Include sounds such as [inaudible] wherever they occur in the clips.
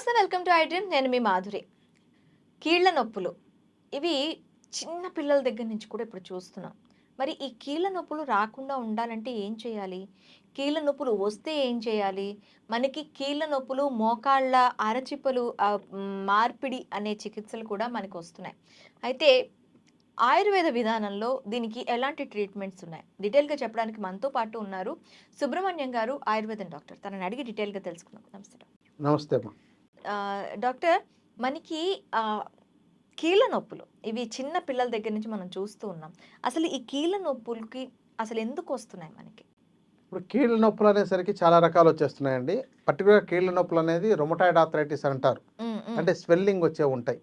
నమస్తే welcome to iDream నేను మీ మాధురి. కీళ్ళ నొప్పులు. ఇవి చిన్న పిల్లల దగ్గర నుంచి కూడా ఇప్పుడు చూస్తున్నాం. మరి ఈ కీళ్ళ నొప్పులు రాకుండా ఉండాలంటే ఏం చేయాలి? కీళ్ళ నొప్పులు వస్తే ఏం చేయాలి? మనకి కీళ్ళ నొప్పులు మోకాళ్ళ అరచిప్పలు మార్పిడి అనే చికిత్సలు కూడా మనకు వస్తున్నాయి. అయితే ఆయుర్వేద విధానంలో దీనికి ఎలాంటి ట్రీట్మెంట్స్ ఉన్నాయి? డీటెయిల్గా చెప్పడానికి మనతో పాటు ఉన్నారు సుబ్రహ్మణ్యం గారు ఆయుర్వేదం డాక్టర్. తనని అడిగి డీటెయిల్గా తెలుసుకుందాం. నమస్తే నమస్తే అమ్మా. డాక్టర్ మనకి కీళ్ళ నొప్పులు. ఇవి చిన్న పిల్లల దగ్గర నుంచి మనం చూస్తూ ఉన్నాం. అసలు ఈ కీళ్ళ నొప్పులకి అసలు ఎందుకు వస్తున్నాయి మనకి? ఇప్పుడు కీళ్ళ నొప్పులు అనేసరికి చాలా రకాలు వచ్చేస్తున్నాయండి. పర్టికులర్ కీళ్ళ నొప్పులు అనేది రొమటాయిడ్ ఆర్థరైటిస్ అంటారు. అంటే స్వెల్లింగ్ వచ్చే ఉంటాయి.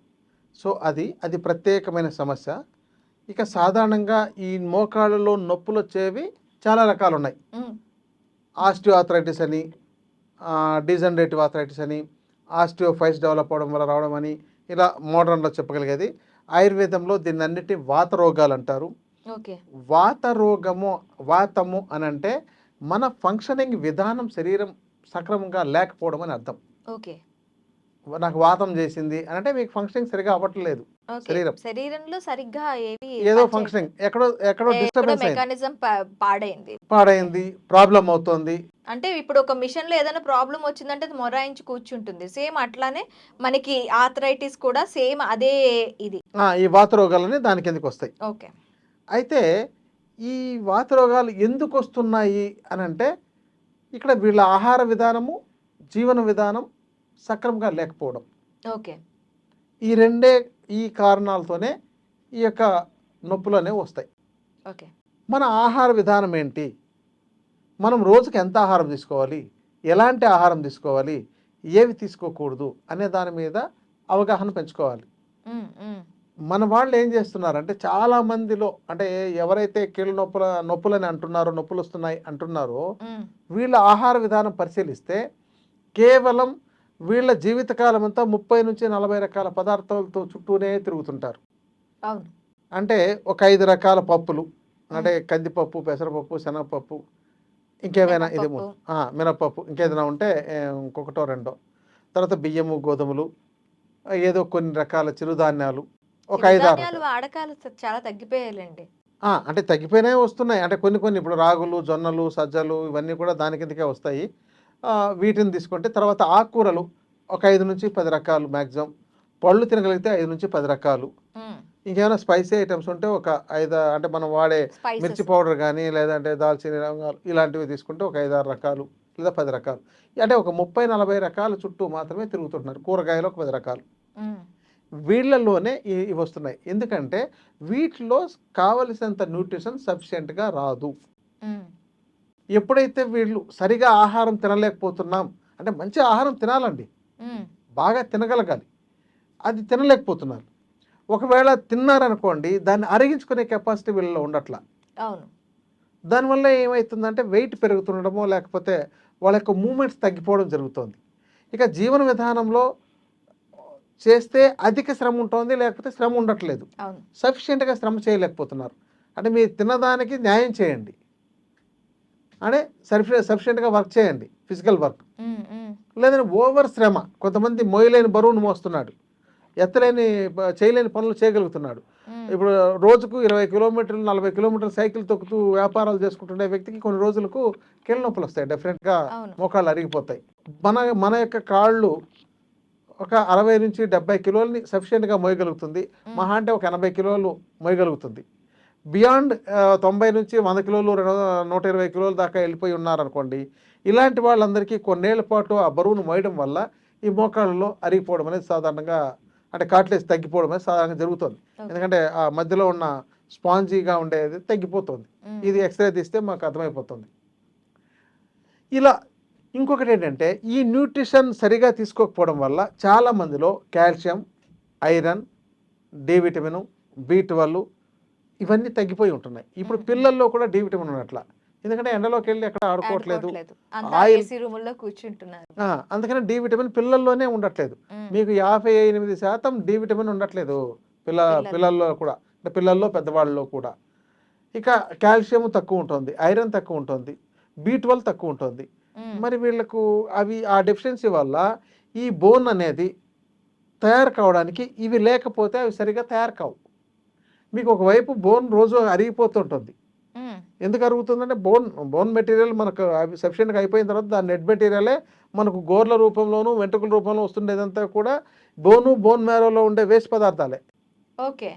సో అది అది ప్రత్యేకమైన సమస్య. ఇక సాధారణంగా ఈ మోకాళ్ళలో నొప్పులు వచ్చేవి చాలా రకాలు ఉన్నాయి ఆస్టియో ఆర్థరైటిస్ అని డిజనరేటివ్ ఆర్థరైటిస్ అని ఆస్టియోఫైస్ డెవలప్ అవడం వల్ల రావడం అని ఇలా మోడర్న్లో చెప్పగలిగేది. ఆయుర్వేదంలో దీన్ని అన్నిటి వాత రోగాలు అంటారు ఓకే. వాత రోగము వాతము అని అంటే మన ఫంక్షనింగ్ విధానం శరీరం సక్రమంగా లేకపోవడం అని అర్థం. ఓకే. నాకు వాతం చేసింది అని అంటే మీకు ఫంక్షనింగ్ సరిగా అవ్వట్లేదు. శరీరం. శరీరంలో సరిగ్గా ఏవి ఏదో ఫంక్షనింగ్ ఎక్కడో ఎక్కడో డిస్టర్బెన్స్ మెకానిజం పాడైంది. పాడైంది ప్రాబ్లం అవుతోంది. అంటే ఇప్పుడు ఒక మిషన్లో ఏదైనా ప్రాబ్లం వచ్చిందంటే అది మొరాయించి కూర్చుంటుంది. సేమ్ అట్లానే మనకి ఆథరైటిస్ కూడా సేమ్ అదే ఇది. ఈ వాత రోగాలని దాని కిందకి వస్తాయి. ఓకే. అయితే ఈ వాత రోగాలు ఎందుకు వస్తున్నాయి అని అంటే ఇక్కడ వీళ్ళ ఆహార విధానము జీవన విధానం సక్రమంగా లేకపోవడం. ఓకే. ఈ రెండే ఈ కారణాలతోనే ఈ యొక్క నొప్పులు అనేవి వస్తాయి. ఓకే. మన ఆహార విధానం ఏంటి? మనం రోజుకి ఎంత ఆహారం తీసుకోవాలి? ఎలాంటి ఆహారం తీసుకోవాలి? ఏవి తీసుకోకూడదు? అనే దాని మీద అవగాహన పెంచుకోవాలి. మన వాళ్ళు ఏం చేస్తున్నారంటే చాలా మందిలో అంటే ఎవరైతే కీళ్ళ నొప్పుల నొప్పులని అంటున్నారో నొప్పులు వస్తున్నాయి అంటున్నారో వీళ్ళ ఆహార విధానం పరిశీలిస్తే కేవలం వీళ్ళ జీవితకాలం అంతా ముప్పై నుంచి నలభై రకాల పదార్థాలతో చుట్టూనే తిరుగుతుంటారు. అంటే ఒక ఐదు రకాల పప్పులు అంటే కందిపప్పు పెసరపప్పు శనగపప్పు ఇంకేమైనా ఇది మినపప్పు. ఇంకేదైనా ఉంటే ఇంకొకటో రెండో. తర్వాత బియ్యము గోధుమలు ఏదో కొన్ని రకాల చిరుధాన్యాలు. ఒక ఐదు వాడకాలు చాలా తగ్గిపోయాలండి అంటే తగ్గిపోయినవి వస్తున్నాయి. అంటే కొన్ని కొన్ని ఇప్పుడు రాగులు జొన్నలు సజ్జలు ఇవన్నీ కూడా దాని కిందకే వస్తాయి. వీటిని తీసుకుంటే తర్వాత ఆకుకూరలు ఒక ఐదు నుంచి పది రకాలు మ్యాక్సిమం పళ్ళు తినగలిగితే ఐదు నుంచి పది రకాలు. ఇంకేమైనా స్పైసీ ఐటమ్స్ ఉంటే ఒక ఐదు అంటే మనం వాడే. మిర్చి పౌడర్ కానీ లేదంటే దాల్చిన లవంగాలు ఇలాంటివి తీసుకుంటే ఒక ఐదు ఆరు రకాలు లేదా పది రకాలు. అంటే ఒక ముప్పై నలభై రకాల చుట్టూ మాత్రమే తిరుగుతుంటున్నారు కూరగాయలు ఒక పది రకాలు. ఇ- ఇవి వస్తున్నాయి. ఎందుకంటే వీటిలో కావలసినంత న్యూట్రిషన్ సఫిషియెంట్గా రాదు. ఎప్పుడైతే వీళ్ళు సరిగా ఆహారం తినలేకపోతున్నాం అంటే మంచి ఆహారం తినాలండి. బాగా తినగలగాలి. అది తినలేకపోతున్నారు. ఒకవేళ తిన్నారనుకోండి దాన్ని అరిగించుకునే కెపాసిటీ వీళ్ళలో ఉండట్లా. అవును. దానివల్ల ఏమవుతుందంటే వెయిట్ పెరుగుతుండడమో లేకపోతే వాళ్ళ యొక్క మూమెంట్స్ తగ్గిపోవడం జరుగుతుంది. ఇక జీవన విధానంలో చేస్తే అధిక శ్రమ ఉంటుంది లేకపోతే శ్రమ ఉండట్లేదు. సఫిషియెంట్గా శ్రమ చేయలేకపోతున్నారు. అంటే మీరు తిన్నదానికి న్యాయం చేయండి. అంటే సఫి సఫిషియెంట్గా వర్క్ చేయండి ఫిజికల్ వర్క్. లేదంటే ఓవర్ శ్రమ. కొంతమంది మోయలేని బరువును మోస్తున్నాడు. ఎత్తలేని చేయలేని పనులు చేయగలుగుతున్నాడు. ఇప్పుడు రోజుకు ఇరవై కిలోమీటర్లు నలభై కిలోమీటర్లు సైకిల్ తొక్కుతూ వ్యాపారాలు చేసుకుంటుండే వ్యక్తికి కొన్ని రోజులకు కీళ్ళ నొప్పులు వస్తాయి. డెఫినెట్గా మోకాళ్ళు అరిగిపోతాయి. మన మన యొక్క కాళ్ళు ఒక అరవై నుంచి డెబ్బై కిలోలని సఫిషియెంట్గా మోయగలుగుతుంది మహా అంటే ఒక ఎనభై కిలోలు మోయగలుగుతుంది బియాండ్ తొంభై నుంచి వంద కిలోలు రెండు నూట ఇరవై కిలోల దాకా వెళ్ళిపోయి ఉన్నారనుకోండి ఇలాంటి వాళ్ళందరికీ కొన్నేళ్ళ పాటు ఆ బరువును మోయడం వల్ల ఈ మోకాళ్ళలో అరిగిపోవడం అనేది సాధారణంగా అంటే కాట్లేసి తగ్గిపోవడం అనేది సాధారణంగా జరుగుతుంది. ఎందుకంటే ఆ మధ్యలో ఉన్న స్పాంజీగా ఉండేది తగ్గిపోతుంది. ఇది ఎక్స్రే తీస్తే మాకు అర్థమైపోతుంది. ఇలా ఇంకొకటి ఏంటంటే ఈ న్యూట్రిషన్ సరిగా తీసుకోకపోవడం వల్ల చాలా మందిలో calcium iron D vitamin B twelve ఇవన్నీ తగ్గిపోయి ఉంటున్నాయి. ఇప్పుడు. పిల్లల్లో కూడా డి విటమిన్ ఉన్నట్ల. ఎందుకంటే ఎండలోకి వెళ్ళి ఎక్కడ ఆడుకోవట్లేదు. ఆయిల్- కూర్చుంటున్నారు. అందుకని డి విటమిన్ పిల్లల్లోనే ఉండట్లేదు. మీకు యాభై ఎనిమిది శాతం డి విటమిన్ ఉండట్లేదు పిల్ల పిల్లల్లో. కూడా. అంటే పిల్లల్లో పెద్దవాళ్ళలో కూడా. ఇక కాల్షియం తక్కువ ఉంటుంది. ఐరన్ తక్కువ ఉంటుంది. బి ట్వెల్వ్ తక్కువ ఉంటుంది. మరి వీళ్ళకు అవి ఆ డెఫిషియన్సీ వల్ల ఈ బోన్ అనేది తయారు కావడానికి ఇవి లేకపోతే అవి సరిగా తయారు కావు. మీకు ఒకవైపు బోన్ రోజు అరిగిపోతుంటుంది. ఎందుకు అరుగుతుందంటే బోన్ బోన్ మెటీరియల్ మనకు సఫిషియెంట్గా అయిపోయిన తర్వాత దాని నెట్ మెటీరియలే మనకు గోర్ల రూపంలోను వెంట్రుకల రూపంలో వస్తుండేదంతా కూడా బోను బోన్ మ్యారోలో ఉండే వేస్ట్ పదార్థాలే. ఓకే.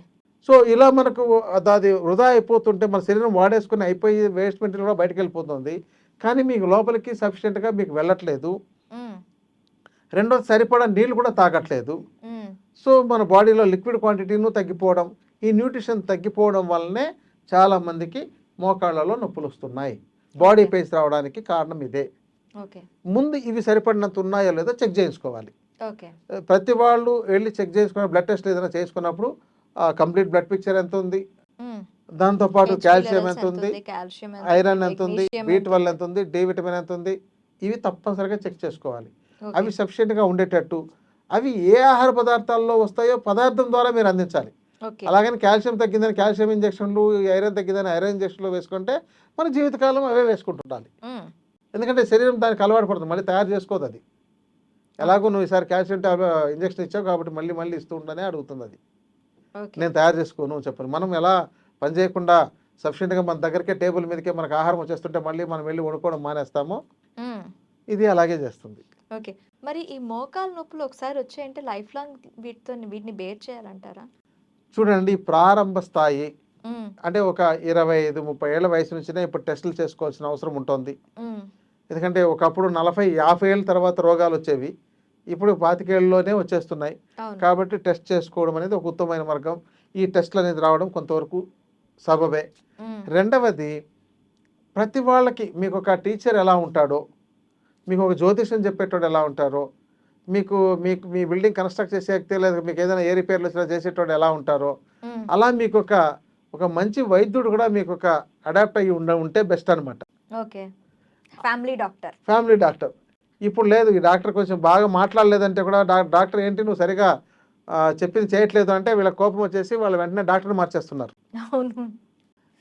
సో ఇలా మనకు అది- వృధా అయిపోతుంటే మన శరీరం వాడేసుకుని అయిపోయి వేస్ట్ మెటీరియల్ కూడా బయటకు వెళ్ళిపోతుంది. కానీ మీకు లోపలికి సఫిషియెంట్గా మీకు వెళ్ళట్లేదు. రెండోది సరిపడా నీళ్ళు కూడా తాగట్లేదు. సో మన బాడీలో లిక్విడ్ క్వాంటిటీను తగ్గిపోవడం. ఈ న్యూట్రిషన్ తగ్గిపోవడం వల్లనే చాలా మందికి మోకాళ్ళలో నొప్పులు వస్తున్నాయి. బాడీ. పెయిన్స్ రావడానికి కారణం ఇదే. ఓకే. ముందు ఇవి సరిపడినంత ఉన్నాయో లేదో చెక్ చేయించుకోవాలి. ఓకే. ప్రతి వాళ్ళు వెళ్ళి చెక్ చేసుకుని బ్లడ్ టెస్ట్ ఏదైనా చేసుకున్నప్పుడు కంప్లీట్ బ్లడ్ పిక్చర్ ఎంత ఉంది? ఉమ్, దాంతోపాటు HB కాల్షియం ఎంత ఉంది? కాల్షియం ఐరన్ ఎంత ఉంది? magnesium బీ ఎంత ట్వెల్వ్ ఎంత ఉంది? డి విటమిన్ ఎంత ఉంది? ఇవి తప్పనిసరిగా చెక్ చేసుకోవాలి. అవి సఫిషియెంట్గా ఉండేటట్టు. అవి ఏ ఆహార పదార్థాల్లో వస్తాయో పదార్థం ద్వారా మీరు అందించాలి. అలాగని కాల్షియం తగ్గిందని కాల్షియం ఇంజక్షన్లు ఐరన్ తగ్గిందని ఐరన్ ఇంజక్షన్లు వేసుకుంటే మన జీవితకాలం అవే వేసుకుంటుండాలి. ఎందుకంటే శరీరం దానికి అలవాటు పడుతుంది మళ్ళీ తయారు చేసుకోదు అది. ఎలాగో నువ్వు ఈసారి కాల్షియం టాబ్లెట్ ఇంజక్షన్ ఇచ్చావు కాబట్టి మళ్ళీ మళ్ళీ ఇస్తూ ఉండనే అడుగుతుంది అది. నేను తయారు చేసుకోను చెప్పను. మనం ఎలా పని చేయకుండా సఫిషియెంట్గా మన దగ్గరికే టేబుల్ మీదకే మనకు ఆహారం వచ్చేస్తుంటే మళ్ళీ మనం వెళ్ళి వండుకోవడం మానేస్తామో ఇది అలాగే చేస్తుంది. ఓకే. మరి ఈ మోకాలు నొప్పులు ఒకసారి వచ్చాయంటే లైఫ్ లాంగ్ వీటితో వీటిని బేర్ చేయాలంటారా? చూడండి ప్రారంభ స్థాయి అంటే ఒక ఇరవై ఐదు ముప్పై ఏళ్ళ వయసు నుంచినే ఇప్పుడు టెస్టులు చేసుకోవాల్సిన అవసరం ఉంటుంది. ఎందుకంటే ఒకప్పుడు నలభై యాభై ఏళ్ళ తర్వాత రోగాలు వచ్చేవి ఇప్పుడు పాతికేళ్ళలోనే వచ్చేస్తున్నాయి. కాబట్టి టెస్ట్ చేసుకోవడం అనేది ఒక ఉత్తమమైన మార్గం. ఈ టెస్ట్లు అనేది రావడం కొంతవరకు సబబే. రెండవది ప్రతి వాళ్ళకి మీకు ఒక టీచర్ ఎలా ఉంటాడో మీకు ఒక జ్యోతిష్యం చెప్పేటోడు ఎలా ఉంటారో మీకు మీకు మీ బిల్డింగ్ కన్స్ట్రక్ట్ చేసే వ్యక్తి లేదా మీకు ఏదైనా ఏ రిపేర్లు వచ్చినా చేసేటోడు ఎలా ఉంటారో అలా మీకు ఒక ఒక మంచి వైద్యుడు కూడా మీకు ఒక అడాప్ట్ అయ్యి ఉండ ఉంటే బెస్ట్ అనమాట okay. Family doctor. Family doctor. ఇప్పుడు లేదు ఈ డాక్టర్ కొంచెం బాగా మాట్లాడలేదంటే కూడా డాక్టర్ ఏంటి నువ్వు సరిగా చెప్పింది చేయట్లేదు అంటే వీళ్ళ కోపం వచ్చేసి వాళ్ళు వెంటనే డాక్టర్ మార్చేస్తున్నారు.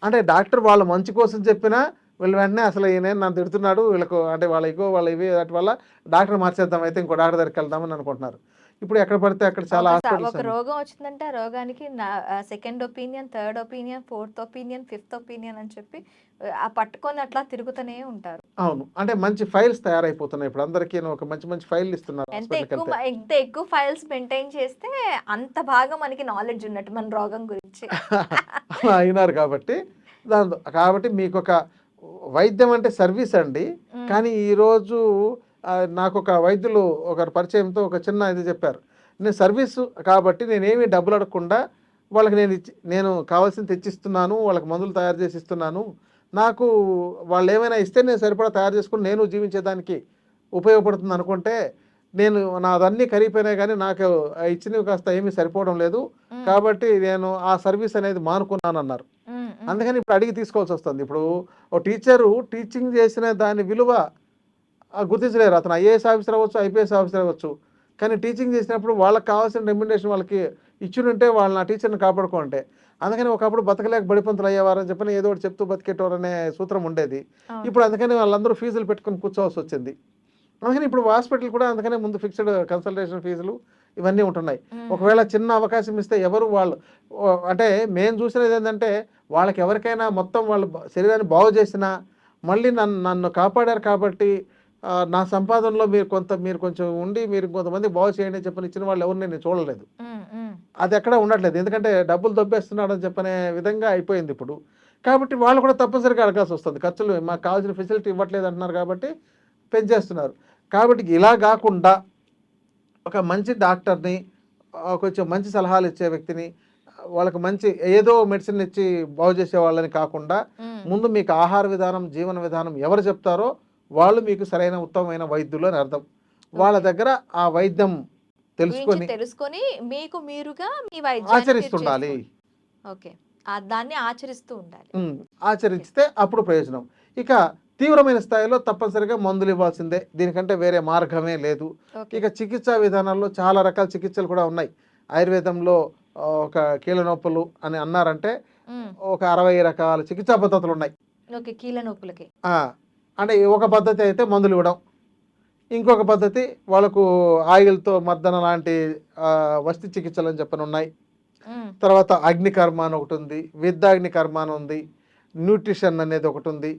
అంటే డాక్టర్ వాళ్ళ మంచి కోసం చెప్పినా వీళ్ళు వెంటనే అసలు ఈయన నన్ను తిడుతున్నాడు. వీళ్ళకు అంటే వాళ్ళ ఇగో వాళ్ళ ఇవి వాటి వల్ల డాక్టర్ మార్చేద్దాం అయితే ఇంకో డాక్టర్ దగ్గరికి వెళ్దామని అనుకుంటున్నారు. ఇప్పుడు ఎక్కడ పడితే అక్కడ చాలా ఒక రోగం వచ్చిందంటే ఆ రోగానికి second opinion third opinion fourth opinion fifth opinion అని చెప్పి ఆ పట్టుకొని అట్లా తిరుగుతూనే ఉంటారు. అవును. అంటే మంచి ఫైల్స్ తయారైపోతున్నాయి ఇప్పుడు అందరికీ ఒక మంచి మంచి ఫైల్ ఇస్తున్నారు ఎంత ఎక్కువ ఎంత ఎక్కువ ఫైల్స్ మెయింటైన్ చేస్తే అంత బాగా మనకి నాలెడ్జ్ ఉన్నట్టు మన రోగం గురించి. [laughs] అయినారు కాబట్టి దాంతో కాబట్టి మీకు ఒక వైద్యం అంటే సర్వీస్ అండి. కానీ ఈరోజు నాకు ఒక వైద్యులు ఒకరి పరిచయంతో ఒక చిన్న ఇది చెప్పారు నేను సర్వీసు కాబట్టి నేనేమి డబ్బులు అడగకుండా వాళ్ళకి నేను ఇచ్చి నేను కావాల్సింది తెచ్చిస్తున్నాను వాళ్ళకి మందులు తయారు చేసి ఇస్తున్నాను నాకు వాళ్ళు ఏమైనా ఇస్తే నేను సరిపడా తయారు చేసుకుని నేను జీవించేదానికి ఉపయోగపడుతుంది అనుకుంటే నేను నాదన్నీ కరిగిపోయినాయి కానీ నాకు ఇచ్చినవి కాస్త ఏమీ సరిపోవడం లేదు. కాబట్టి నేను ఆ సర్వీస్ అనేది మానుకున్నాను అన్నారు. అందుకని ఇప్పుడు అడిగి తీసుకోవాల్సి వస్తుంది. ఇప్పుడు ఓ టీచరు టీచింగ్ చేసిన దాని విలువ గుర్తించలేరు. అతను ఐఏఎస్ ఆఫీసర్ అవ్వచ్చు ఐపీఎస్ ఆఫీసర్ అవ్వచ్చు. కానీ టీచింగ్ చేసినప్పుడు వాళ్ళకి కావాల్సిన రెమ్యునరేషన్ వాళ్ళకి ఇచ్చుంటే వాళ్ళు నా టీచర్ని కాపాడుకుంటే అందుకని ఒకప్పుడు బతకలేక బడిపంతులు అయ్యేవారని చెప్పని ఏదో ఒకటి చెప్తూ బతికేటవారు అనే సూత్రం ఉండేది. ఇప్పుడు అందుకని వాళ్ళందరూ ఫీజులు పెట్టుకొని కూర్చోవాల్సి వచ్చింది. అందుకని ఇప్పుడు హాస్పిటల్ కూడా అందుకనే ముందు ఫిక్స్డ్ కన్సల్టేషన్ ఫీజులు ఇవన్నీ ఉంటున్నాయి. ఒకవేళ చిన్న అవకాశం ఇస్తే ఎవరు వాళ్ళు అంటే మేము చూసినది ఏంటంటే వాళ్ళకి ఎవరికైనా మొత్తం వాళ్ళ శరీరాన్ని బాగు చేసినా మళ్ళీ నన్ను నన్ను కాపాడారు కాబట్టి నా సంపాదనలో మీరు కొంత మీరు కొంచెం ఉండి మీరు కొంతమంది బాగు చేయండి చెప్పని ఇచ్చిన వాళ్ళు ఎవరిని నేను చూడలేదు. అది ఎక్కడ ఉండట్లేదు. ఎందుకంటే డబ్బులు దొబ్బేస్తున్నాడు అని చెప్పనే విధంగా అయిపోయింది ఇప్పుడు. కాబట్టి వాళ్ళు కూడా తప్పనిసరిగా అడగాల్సి వస్తుంది. ఖర్చులు మాకు కావాల్సిన ఫెసిలిటీ ఇవ్వట్లేదు అంటున్నారు కాబట్టి పెంచేస్తున్నారు. కాబట్టి ఇలా కాకుండా ఒక మంచి డాక్టర్ని కొంచెం మంచి సలహాలు ఇచ్చే వ్యక్తిని వాళ్ళకి మంచి ఏదో మెడిసిన్ ఇచ్చి బాగు చేసే వాళ్ళని కాకుండా. ముందు మీకు ఆహార విధానం జీవన విధానం ఎవరు చెప్తారో వాళ్ళు మీకు సరైన ఉత్తమమైన వైద్యులు అని అర్థం. వాళ్ళ దగ్గర ఆ వైద్యం తెలుసుకొని తెలుసుకొని మీకు మీరుగా మీ వైద్యాన్ని ఆచరిస్తుండాలి. ఓకే. దాన్ని ఆచరిస్తూ ఉండాలి. ఆచరిస్తే అప్పుడు ప్రయోజనం. ఇక తీవ్రమైన స్థాయిలో తప్పనిసరిగా మందులు ఇవ్వాల్సిందే. దీనికంటే వేరే మార్గమే లేదు. ఇక చికిత్సా విధానాల్లో చాలా రకాల చికిత్సలు కూడా ఉన్నాయి. ఆయుర్వేదంలో ఒక కీళ్ళ నొప్పులు అని అన్నారంటే. ఒక అరవై రకాల చికిత్సా పద్ధతులు ఉన్నాయి. ఓకే కీళ్ళ నొప్పులకి. అంటే ఒక పద్ధతి అయితే మందులు ఇవ్వడం. ఇంకొక పద్ధతి వాళ్ళకు ఆయిల్తో మర్దన లాంటి వస్తి చికిత్సలు అని చెప్పని ఉన్నాయి. తర్వాత అగ్నికర్మ అని ఒకటి ఉంది విద్యాగ్ని కర్మ అని ఉంది న్యూట్రిషన్ అనేది ఒకటి ఉంది.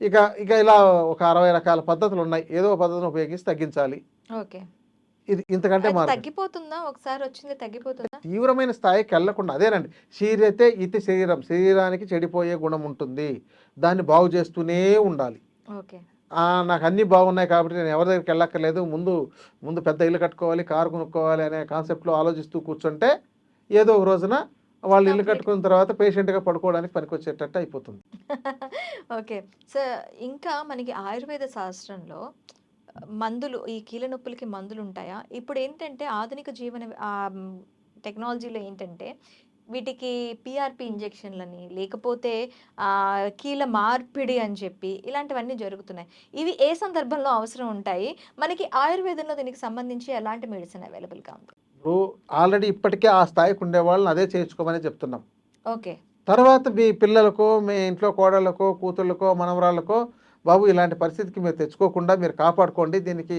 ఇక ఇక ఇలా ఒక అరవై రకాల పద్ధతులు ఉన్నాయి. ఏదో ఒక పద్ధతిని ఉపయోగించి తగ్గించాలి. ఓకే. ఇది ఇంతకంటే తగ్గిపోతుందా? ఒకసారి వచ్చింది తగ్గిపోతుందా? తీవ్రమైన స్థాయికి వెళ్ళకుండా అదేనండి శరీరతే ఇతి శరీరం శరీరానికి చెడిపోయే గుణం ఉంటుంది. దాన్ని బాగు చేస్తూనే ఉండాలి. ఓకే. నాకు అన్నీ బాగున్నాయి కాబట్టి నేను ఎవరి దగ్గరికి వెళ్ళక్కర్లేదు. ముందు ముందు పెద్ద ఇల్లు కట్టుకోవాలి కారు కొనుక్కోవాలి అనే కాన్సెప్ట్లో ఆలోచిస్తూ కూర్చుంటే ఏదో ఒక రోజున వాళ్ళు ఇల్లు. కట్టుకున్న తర్వాత పేషెంట్గా పడుకోవడానికి పనికొచ్చేటట్టు అయిపోతుంది. [laughs] ఓకే. సో ఇంకా మనకి ఆయుర్వేద శాస్త్రంలో మందులు ఈ కీళ్ళ నొప్పులకి మందులు ఉంటాయా ఇప్పుడు ఏంటంటే ఆధునిక జీవన టెక్నాలజీలో ఏంటంటే వీటికి పిఆర్పి ఇంజెక్షన్లని లేకపోతే కీళ్ళ మార్పిడి అని చెప్పి ఇలాంటివన్నీ జరుగుతున్నాయి. ఇవి ఏ సందర్భంలో అవసరం ఉంటాయి? మనకి ఆయుర్వేదంలో దీనికి సంబంధించి ఎలాంటి మెడిసిన్ అవైలబుల్గా ఉంది? ఇప్పుడు ఆల్రెడీ ఇప్పటికే ఆ స్థాయికి ఉండే వాళ్ళని అదే చేయించుకోమని చెప్తున్నాం. ఓకే. తర్వాత మీ పిల్లలకో మీ ఇంట్లో కోడళ్ళకో కూతుళ్ళకో మనవరాళ్ళకో బాబు ఇలాంటి పరిస్థితికి మీరు తెచ్చుకోకుండా మీరు కాపాడుకోండి. దీనికి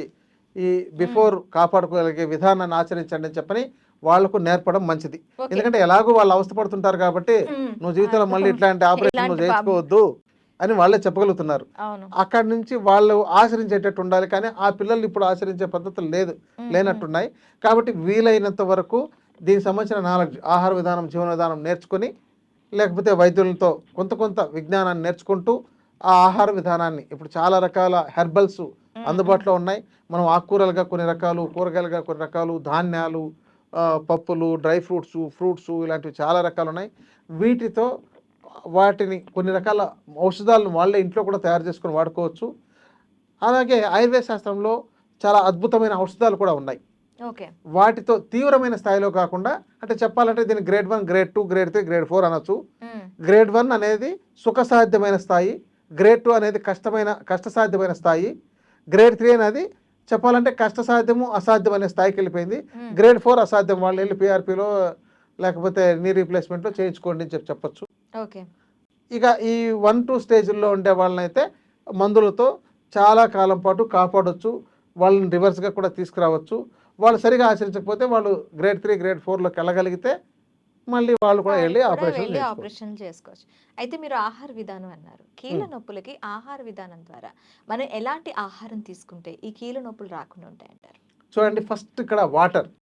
ఈ బిఫోర్ కాపాడుకోగలిగే విధానాన్ని ఆచరించండి అని చెప్పని వాళ్ళకు నేర్పడం మంచిది. ఎందుకంటే ఎలాగో వాళ్ళు అవస్థపడుతుంటారు కాబట్టి నువ్వు జీవితంలో మళ్ళీ ఇట్లాంటి ఆపరేషన్ నువ్వు. చేసుకోవద్దు అని వాళ్ళే చెప్పగలుగుతున్నారు. అక్కడి నుంచి వాళ్ళు ఆచరించేటట్టు ఉండాలి కానీ ఆ పిల్లలు ఇప్పుడు ఆచరించే పద్ధతులు లేదు లేనట్టున్నాయి. కాబట్టి వీలైనంత వరకు దీనికి సంబంధించిన నాలెడ్జ్ ఆహార విధానం జీవన విధానం నేర్చుకొని లేకపోతే వైద్యులతో కొంత కొంత విజ్ఞానాన్ని నేర్చుకుంటూ ఆ ఆహార విధానాన్ని. ఇప్పుడు చాలా రకాల హెర్బల్స్ అందుబాటులో ఉన్నాయి. మనం ఆకుకూరలుగా కొన్ని రకాలు కూరగాయలుగా కొన్ని రకాలు ధాన్యాలు పప్పులు డ్రై ఫ్రూట్స్ ఫ్రూట్స్ ఇలాంటివి చాలా రకాలు ఉన్నాయి. వీటితో వాటిని కొన్ని రకాల ఔషధాలను వాళ్ళే ఇంట్లో కూడా తయారు చేసుకొని వాడుకోవచ్చు. అలాగే ఆయుర్వేద శాస్త్రంలో చాలా అద్భుతమైన ఔషధాలు కూడా ఉన్నాయి. ఓకే. వాటితో తీవ్రమైన స్థాయిలో కాకుండా అంటే చెప్పాలంటే దీన్ని grade one grade two grade three grade four అనొచ్చు. గ్రేడ్ వన్ అనేది సుఖసాధ్యమైన స్థాయి. గ్రేడ్ టూ అనేది కష్టమైన కష్టసాధ్యమైన స్థాయి. గ్రేడ్ త్రీ అనేది చెప్పాలంటే కష్టసాధ్యము అసాధ్యం అనే స్థాయికి వెళ్ళిపోయింది. గ్రేడ్ ఫోర్ అసాధ్యం. వాళ్ళు వెళ్ళి పిఆర్పిలో లేకపోతే నీ రీప్లేస్మెంట్లో చేయించుకోండి అని చెప్పి చెప్పొచ్చు. ఓకే. ఇక ఈ వన్ టూ స్టేజ్లో ఉండే వాళ్ళనైతే మందులతో చాలా కాలం పాటు కాపాడొచ్చు. వాళ్ళని రివర్స్గా కూడా తీసుకురావచ్చు. వాళ్ళు సరిగా ఆచరించకపోతే వాళ్ళు గ్రేడ్ త్రీ గ్రేడ్ ఫోర్లోకి వెళ్ళగలిగితే మళ్ళీ వాళ్ళు కూడా వాళ్ళు ఆపరేషన్ ఆపరేషన్ చేసుకోవచ్చు. అయితే మీరు ఆహార విధానం అన్నారు. కీళ్ళ. నొప్పులకి ఆహార విధానం ద్వారా మనం ఎలాంటి ఆహారం తీసుకుంటే ఈ కీళ్ళ నొప్పులు రాకుండా ఉంటాయంటారు? చూడండి ఫస్ట్ ఇక్కడ వాటర్